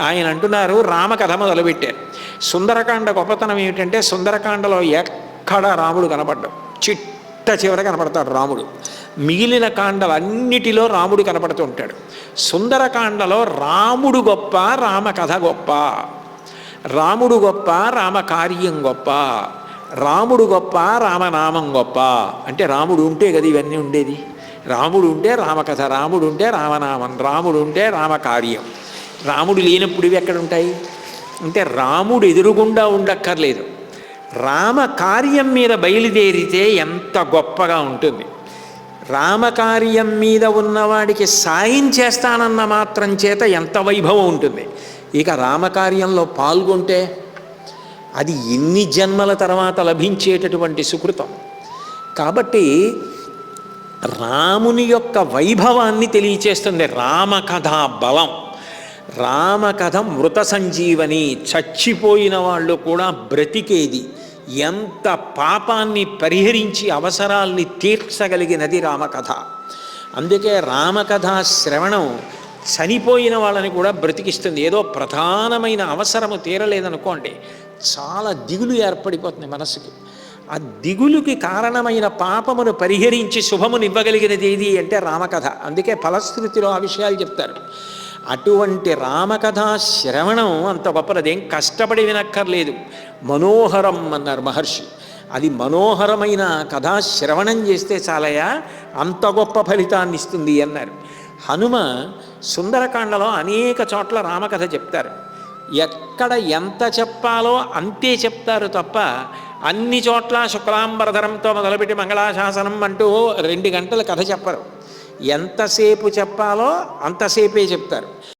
ఆయన అంటున్నారు రామకథ మొదలుపెట్టారు సుందరకాండ గొప్పతనం ఏమిటంటే సుందరకాండలో ఎక్కడ రాముడు కనపడ్డం? చిట్ట చివర కనపడతాడు రాముడు. మిగిలిన కాండలన్నిటిలో రాముడు కనపడుతూ ఉంటాడు. సుందరకాండలో రాముడు గొప్ప రామకథ గొప్ప. రాముడు గొప్ప రామకార్యం గొప్ప. రాముడు గొప్ప రామనామం గొప్ప. అంటే రాముడు ఉంటే కదా ఇవన్నీ ఉండేది? రాముడు ఉంటే రామకథ రాముడు ఉంటే రామనామం రాముడు ఉంటే రామకార్యం రాముడు లేనప్పుడు ఇవి ఎక్కడ ఉంటాయి? అంటే రాముడు ఎదురుగుండా ఉండక్కర్లేదు. రామ కార్యం మీద బయలుదేరితే ఎంత గొప్పగా ఉంటుంది. రామకార్యం మీద ఉన్నవాడికి సాయం చేస్తానన్న మాత్రం చేత ఎంత వైభవం ఉంటుంది. ఇక రామకార్యంలో పాల్గొంటే అది ఎన్ని జన్మల తర్వాత లభించేటటువంటి సుకృతం. కాబట్టి రాముని యొక్క వైభవాన్ని తెలియచేస్తుంది రామకథా బలం. రామకథ మృత సంజీవని చచ్చిపోయిన వాళ్ళు కూడా బ్రతికేది. ఎంత పాపాన్ని పరిహరించి అవసరాల్ని తీర్చగలిగినది రామకథ. అందుకే రామకథ శ్రవణం చనిపోయిన వాళ్ళని కూడా బ్రతికిస్తుంది. ఏదో ప్రధానమైన అవసరము తీరలేదనుకోండి చాలా దిగులు ఏర్పడిపోతుంది మనసుకి. ఆ దిగులుకి కారణమైన పాపమును పరిహరించి శుభమునివ్వగలిగినది ఏది అంటే రామకథ. అందుకే ఫలశ్రుతిలో ఆ విషయాలు చెప్తారు. అటువంటి రామకథ శ్రవణం అంత గొప్పదేం. కష్టపడి వినక్కర్లేదు. మనోహరం అన్నారు మహర్షి. అది మనోహరమైన కథా శ్రవణం చేస్తే చాలయా అంత గొప్ప ఫలితాన్ని ఇస్తుంది అన్నారు. హనుమ సుందరకాండలో అనేక చోట్ల రామకథ చెప్తారు. ఎక్కడ ఎంత చెప్పాలో అంతే చెప్తారు తప్ప అన్ని చోట్ల శుక్లాంబరధరంతో మొదలుపెట్టి మంగళాశాసనం అంటూ రెండు గంటల కథ చెప్పరు. ఎంతసేపు చెప్పాలో అంతసేపే చెప్తారు.